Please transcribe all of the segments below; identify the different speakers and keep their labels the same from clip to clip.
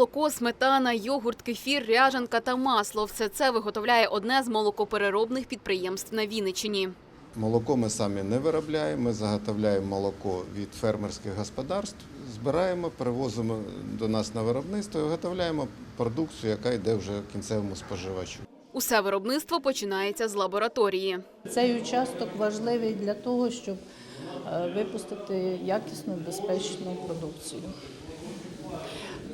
Speaker 1: молоко, сметана, йогурт, кефір, ряжанка та масло. Все це виготовляє одне з молокопереробних підприємств на Вінниччині.
Speaker 2: Молоко ми самі не виробляємо, ми заготовляємо молоко від фермерських господарств, збираємо, привозимо до нас на виробництво і виготовляємо продукцію, яка йде вже кінцевому споживачу.
Speaker 1: Усе виробництво починається з лабораторії.
Speaker 3: Цей участок важливий для того, щоб е, випустити якісну безпечну продукцію.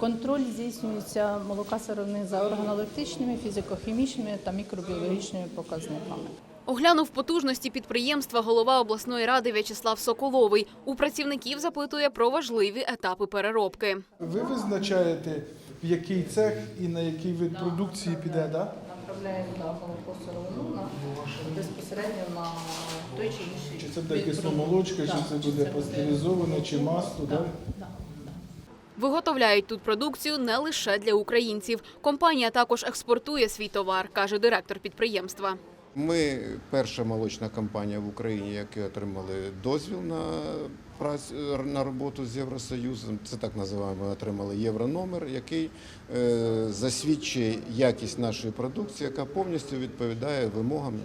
Speaker 3: Контроль здійснюється молока сировини за органолептичними, фізико-хімічними та мікробіологічними показниками.
Speaker 1: Оглянув потужності підприємства голова обласної ради В'ячеслав Соколовий. У працівників запитує про важливі етапи переробки.
Speaker 4: Ви визначаєте, в який цех і на який вид продукції піде, да?
Speaker 3: Направляємо на молоко сировину на безпосередньо на той чи інший.
Speaker 4: Чи це буде кисломолочка, чи це буде пастеризоване, чи масло, да?
Speaker 1: Виготовляють тут продукцію не лише для українців. Компанія також експортує свій товар, каже директор підприємства.
Speaker 2: Ми перша молочна компанія в Україні, які отримали дозвіл на працю на роботу з Євросоюзом. Це так називаємо. Отримали єврономер, який е, засвідчує якість нашої продукції, яка повністю відповідає вимогам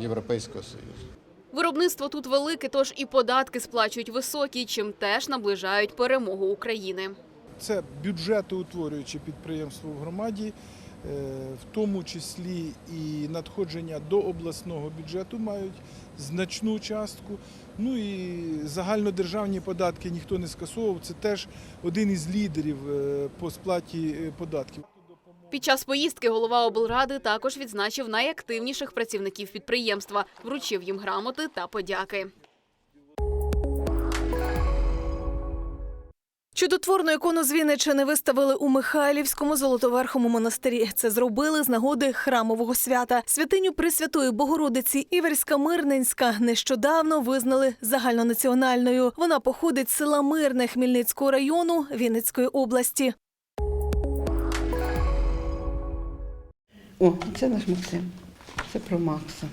Speaker 2: Європейського Союзу.
Speaker 1: Виробництво тут велике, тож і податки сплачують високі, чим теж наближають перемогу України.
Speaker 4: Це бюджетоутворююче підприємство в громаді, е, в тому числі і надходження до обласного бюджету мають значну частку. Ну і загальнодержавні податки ніхто не скасовував. Це теж один із лідерів е, по сплаті е, податків.
Speaker 1: Під час поїздки голова облради також відзначив найактивніших працівників підприємства, вручив їм грамоти та подяки.
Speaker 5: Чудотворну ікону з Вінничини виставили у Михайлівському Золотоверхому монастирі. Це зробили з нагоди храмового свята. Святиню Пресвятої Богородиці Іверська Мирненська нещодавно визнали загальнонаціональною. Вона походить з села Мирне Хмельницького району Вінницької області.
Speaker 6: О, це наш Максим. Це про Макса.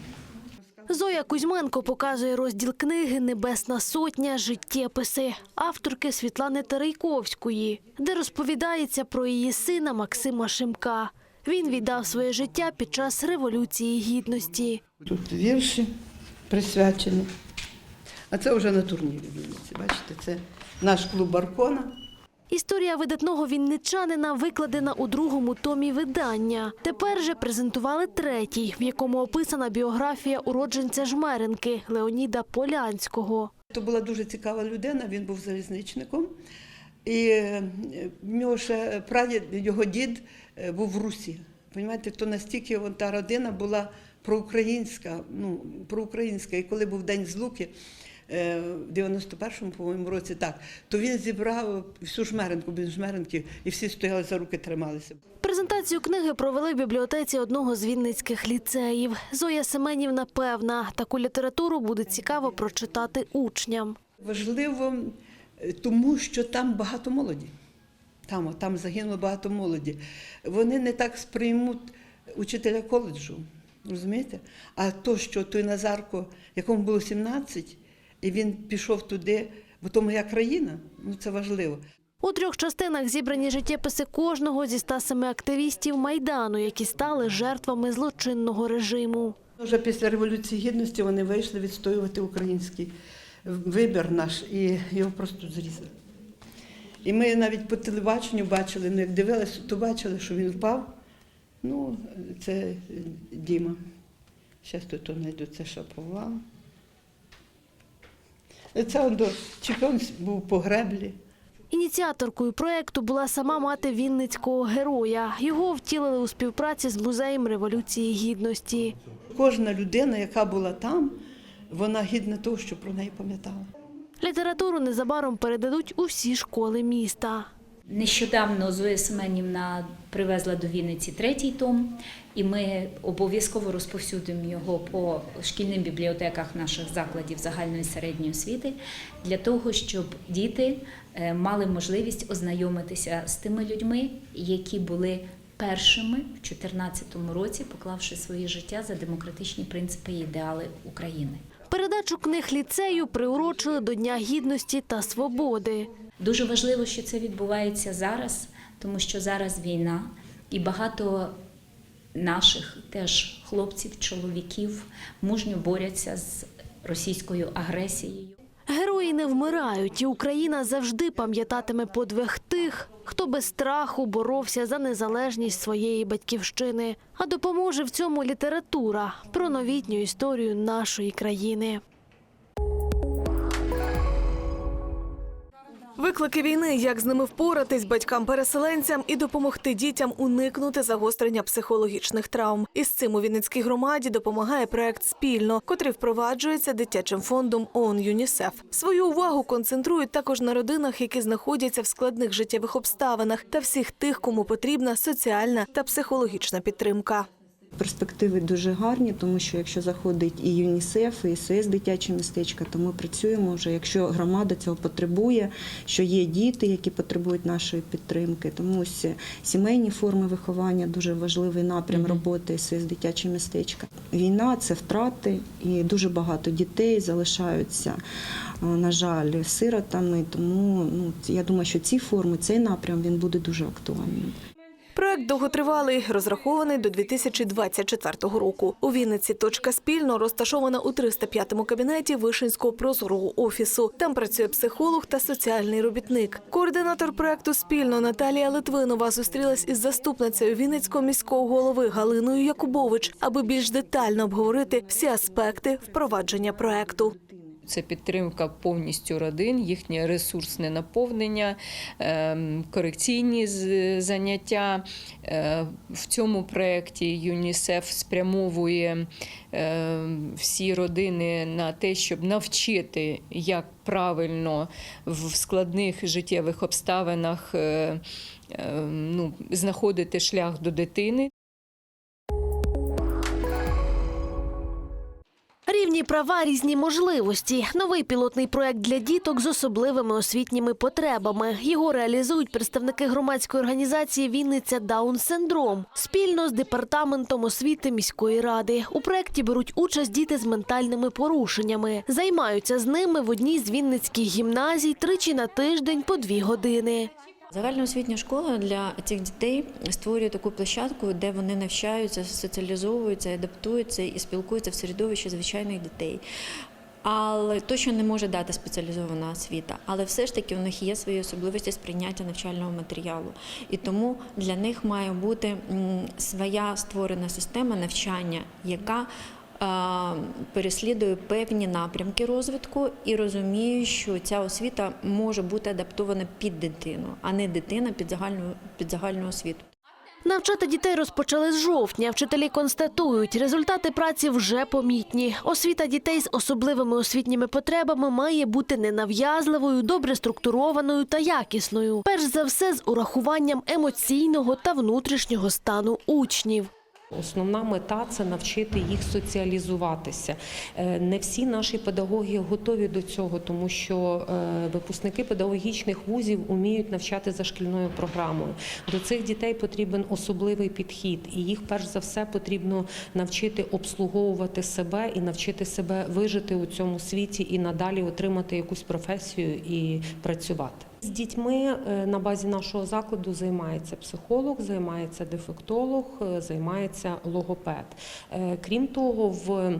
Speaker 7: Зоя Кузьменко показує розділ книги Небесна сотня життєписи авторки Світлани Терейковської, де розповідається про її сина Максима Шимка. Він віддав своє життя під час революції гідності.
Speaker 6: Тут вірші присвячені. А це вже на турнірі Бачите, це наш клуб Аркона.
Speaker 7: Історія видатного вінничанина викладена у другому томі видання. Тепер же презентували третій, в якому описана біографія уродженця Жмеренки Леоніда Полянського.
Speaker 6: То була дуже цікава людина, він був залізничником. І е, нього ще прадід, його дід е, був в Русі. Понімаєте, то настільки та родина була проукраїнська, ну, проукраїнська. І коли був День Злуки, в 91-му, по-моєму, році, так, то він зібрав всю жмеренку, без жмеренки, і всі стояли за руки, трималися.
Speaker 7: Презентацію книги провели в бібліотеці одного з вінницьких ліцеїв. Зоя Семенівна певна, таку літературу буде цікаво прочитати учням.
Speaker 6: Важливо, е, тому що там багато молоді. Там, там загинуло багато молоді. Вони не так сприймуть учителя коледжу, розумієте? А то, що той Назарко, якому було 17, і він пішов туди, бо то моя країна, ну це важливо.
Speaker 7: У трьох частинах зібрані життєписи кожного зі 107 активістів Майдану, які стали жертвами злочинного режиму.
Speaker 6: Вже після Революції Гідності вони вийшли відстоювати український вибір наш і його просто зрізали. І ми навіть по телебаченню бачили, ну як дивилися, то бачили, що він впав. Ну, це Діма. Зараз тут знайду це шаповал. Це до чемпіон був по греблі.
Speaker 7: Ініціаторкою проекту була сама мати Вінницького героя. Його втілили у співпраці з музеєм Революції Гідності.
Speaker 6: Кожна людина, яка була там, вона гідна того, що про неї пам'ятала.
Speaker 7: Літературу незабаром передадуть усі школи міста.
Speaker 8: Нещодавно Зоя Семенівна привезла до Вінниці третій том, і ми обов'язково розповсюдимо його по шкільним бібліотеках наших закладів загальної середньої освіти для того, щоб діти е, мали можливість ознайомитися з тими людьми, які були першими в 2014 році, поклавши своє життя за демократичні принципи і ідеали України.
Speaker 7: Передачу книг ліцею приурочили до Дня гідності та свободи.
Speaker 8: Дуже важливо, що це відбувається зараз, тому що зараз війна і багато наших теж хлопців, чоловіків мужньо борються з російською агресією.
Speaker 7: Герої не вмирають, і Україна завжди пам'ятатиме подвиг тих, хто без страху боровся за незалежність своєї батьківщини. А допоможе в цьому література про новітню історію нашої країни.
Speaker 5: Виклики війни, як з ними впоратись батькам-переселенцям і допомогти дітям уникнути загострення психологічних травм. Із цим у Вінницькій громаді допомагає проект спільно, котрий впроваджується дитячим фондом ООН ЮНІСЕФ. Свою увагу концентрують також на родинах, які знаходяться в складних життєвих обставинах, та всіх тих, кому потрібна соціальна та психологічна підтримка.
Speaker 9: Перспективи дуже гарні, тому що якщо заходить і ЮНІСЕФ, і СС дитяче містечко, то ми працюємо вже. Якщо громада цього потребує, що є діти, які потребують нашої підтримки, тому ось сімейні форми виховання дуже важливий напрям роботи СС дитяче містечко. Війна це втрати, і дуже багато дітей залишаються, е, на жаль, сиротами. Тому ну я думаю, що ці форми, цей напрям він буде дуже актуальним.
Speaker 5: Проект довготривалий, розрахований до 2024 року. У Вінниці точка спільно розташована у 305-му кабінеті Вишинського прозорого офісу. Там працює психолог та соціальний робітник. Координатор проекту спільно Наталія Литвинова зустрілась із заступницею Вінницького міського голови Галиною Якубович, аби більш детально обговорити всі аспекти впровадження проекту.
Speaker 10: Це підтримка повністю родин, їхнє ресурсне наповнення, ем, корекційні заняття. Е, В цьому проєкті ЮНІСЕФ спрямовує ем, всі родини на те, щоб навчити, як правильно в складних життєвих обставинах е, ем, ну, знаходити шлях до дитини.
Speaker 7: Рівні права, різні можливості. Новий пілотний проект для діток з особливими освітніми потребами. Його реалізують представники громадської організації Вінниця Даун Синдром спільно з департаментом освіти міської ради. У проекті беруть участь діти з ментальними порушеннями. Займаються з ними в одній з вінницьких гімназій тричі на тиждень по дві години.
Speaker 11: Загальноосвітня школа для цих дітей створює таку площадку, де вони навчаються, соціалізовуються, адаптуються і спілкуються в середовищі звичайних дітей. Але точно не може дати спеціалізована освіта, але все ж таки у них є свої особливості сприйняття навчального матеріалу, і тому для них має бути своя створена система навчання, яка переслідує певні напрямки розвитку і розуміє, що ця освіта може бути адаптована під дитину, а не дитина під загальну під загальну освіту.
Speaker 7: Навчати дітей розпочали з жовтня. Вчителі констатують, результати праці вже помітні. Освіта дітей з особливими освітніми потребами має бути ненав'язливою, добре структурованою та якісною. Перш за все, з урахуванням емоційного та внутрішнього стану учнів.
Speaker 12: Основна мета це навчити їх соціалізуватися. Е, Не всі наші педагоги готові до цього, тому що е, випускники педагогічних вузів уміють навчати за шкільною програмою. До цих дітей потрібен особливий підхід, і їх перш за все потрібно навчити обслуговувати себе і навчити себе вижити у цьому світі і надалі отримати якусь професію і працювати. З дітьми е, на базі нашого закладу займається психолог, займається дефектолог, е, займається логопед. Е, Крім того, в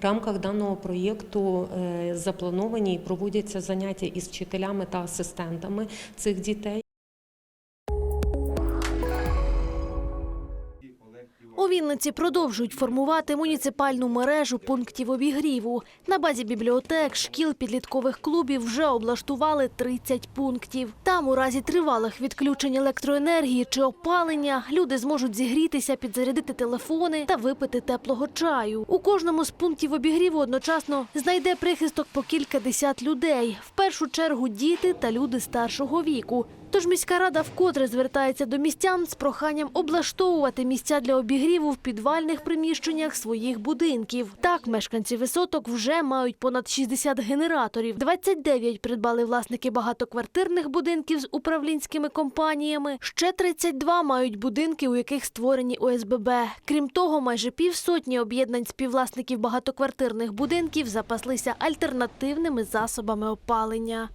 Speaker 12: рамках даного проєкту заплановані і проводяться заняття із вчителями та асистентами цих дітей.
Speaker 7: Вінниці продовжують формувати муніципальну мережу пунктів обігріву. На базі бібліотек, шкіл, підліткових клубів вже облаштували 30 пунктів. Там у разі тривалих відключень електроенергії чи опалення люди зможуть зігрітися, підзарядити телефони та випити теплого чаю. У кожному з пунктів обігріву одночасно знайде прихисток по кілька десят людей. В першу чергу діти та люди старшого віку. Тож міська рада вкотре звертається до містян з проханням облаштовувати місця для обігріву в підвальних приміщеннях своїх будинків. Так, мешканці висоток вже мають понад 60 генераторів. 29 придбали власники багатоквартирних будинків з управлінськими компаніями. Ще 32 мають будинки, у яких створені ОСББ. Крім того, майже півсотні об'єднань співвласників багатоквартирних будинків запаслися альтернативними засобами опалення.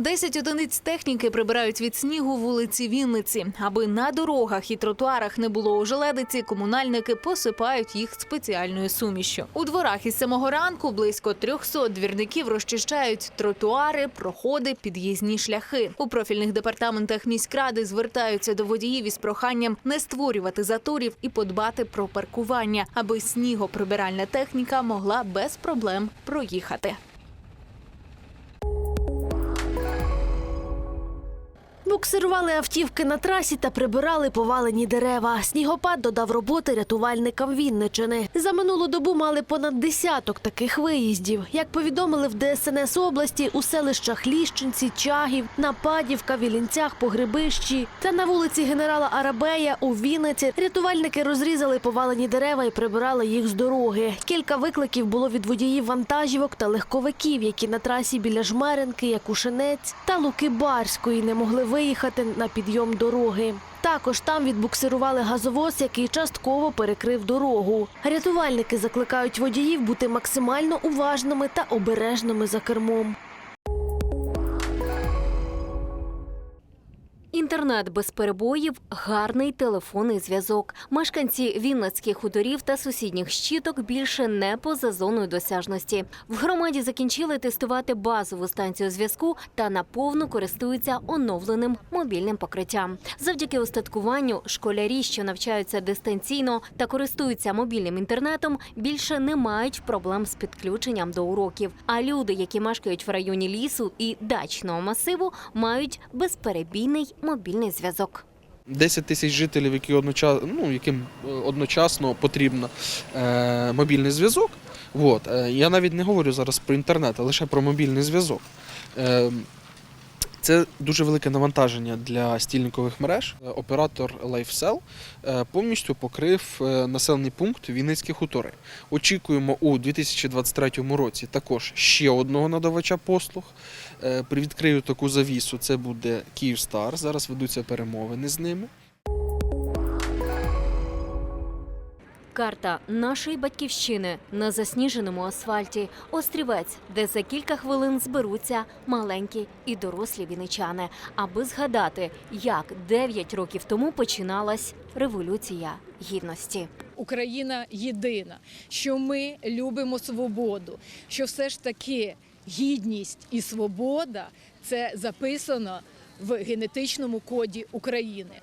Speaker 5: Десять одиниць техніки прибирають від снігу вулиці Вінниці. Аби на дорогах і тротуарах не було ожеледиці, комунальники посипають їх спеціальною сумішю. У дворах із самого ранку близько 300 двірників розчищають тротуари, проходи, під'їзні шляхи. У профільних департаментах міськради звертаються до водіїв із проханням не створювати заторів і подбати про паркування, аби снігоприбиральна техніка могла без проблем проїхати.
Speaker 7: Буксирували автівки на трасі та прибирали повалені дерева. Снігопад додав роботи рятувальникам Вінничини. За минулу добу мали понад десяток таких виїздів. Як повідомили в ДСНС області, у селищах Ліщинці, Чагів, Нападівка, Вілінцях, Погребищі та на вулиці генерала Арабея у Вінниці рятувальники розрізали повалені дерева і прибирали їх з дороги. Кілька викликів було від водіїв вантажівок та легковиків, які на трасі біля Жмеренки, Якушинець та Луки Барської не могли виїхати на підйом дороги. Також там відбуксирували газовоз, який частково перекрив дорогу. Рятувальники закликають водіїв бути максимально уважними та обережними за кермом.
Speaker 1: Інтернет без перебоїв, гарний телефонний зв'язок. Мешканці Вінницьких хуторів та сусідніх щіток більше не поза зоною досяжності. В громаді закінчили тестувати базову станцію зв'язку та наповну користуються оновленим мобільним покриттям. Завдяки устаткуванню школярі, що навчаються дистанційно та користуються мобільним інтернетом, більше не мають проблем з підключенням до уроків. А люди, які мешкають в районі лісу і дачного масиву, мають безперебійний мобільний зв'язок.
Speaker 13: 10 тисяч жителів, які одночасно, ну, яким е, одночасно потрібен е, мобільний зв'язок. От, е, я навіть не говорю зараз про інтернет, а лише про мобільний зв'язок. Е, це дуже велике навантаження для стільникових мереж. Е, Оператор LifeCell е, повністю покрив е, населений пункт Вінницькі хутори. Очікуємо у 2023 році також ще одного надавача послуг. Привідкрию таку завісу. Це буде Київстар. Зараз ведуться перемовини з ними.
Speaker 1: Карта нашої батьківщини на засніженому асфальті. Острівець, де за кілька хвилин зберуться маленькі і дорослі віничани, аби згадати, як 9 років тому починалась революція гідності.
Speaker 14: Україна єдина, що ми любимо свободу, що все ж таки гідність і свобода це записано в генетичному коді України.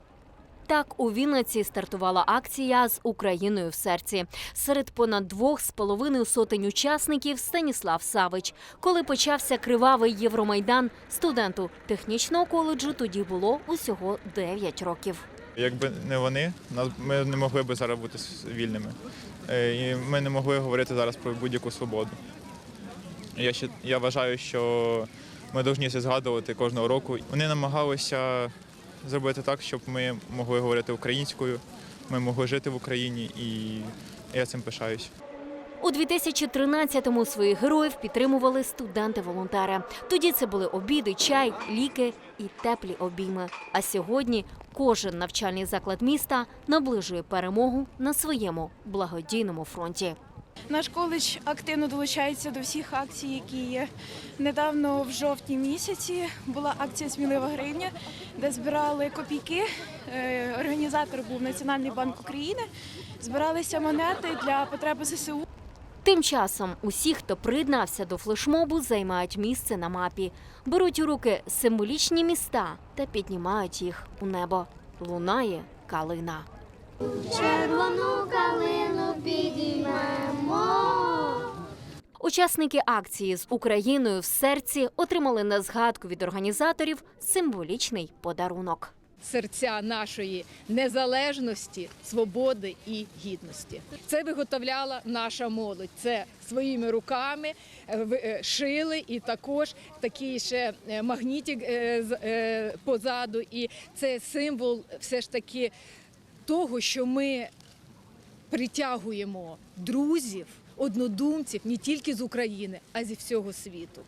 Speaker 1: Так у Вінниці стартувала акція з Україною в серці. Серед понад двох з половиною сотень учасників Станіслав Савич. Коли почався кривавий Євромайдан, студенту технічного коледжу тоді було усього 9 років.
Speaker 15: Якби не вони, ми не могли б зараз бути вільними. Е, І ми не могли говорити зараз про будь-яку свободу. Я ще я вважаю, що ми повинні це згадувати кожного року. Вони намагалися зробити так, щоб ми могли говорити українською, ми могли жити в Україні, і я цим пишаюсь.
Speaker 1: У 2013-му своїх героїв підтримували студенти-волонтери. Тоді це були обіди, чай, ліки і теплі обійми. А сьогодні кожен навчальний заклад міста наближує перемогу на своєму благодійному фронті.
Speaker 16: Наш коледж активно долучається до всіх акцій, які є. Недавно в жовтні місяці була акція Смілива гривня, де збирали копійки. Е, Організатор був Національний банк України. Збиралися монети для потреби ЗСУ.
Speaker 1: Тим часом усі, хто приєднався до флешмобу, займають місце на мапі, беруть у руки символічні міста та піднімають їх у небо. Лунає калина.
Speaker 17: Червону калину підіймемо.
Speaker 1: Учасники акції з Україною в серці отримали на згадку від організаторів символічний подарунок.
Speaker 14: Серця нашої незалежності, свободи і гідності. Це виготовляла наша молодь. Це своїми руками е, в- е, шили і також такий ще е, магнітик з- позаду. І це символ все ж таки того, що ми притягуємо друзів, однодумців не тільки з України, а зі всього світу.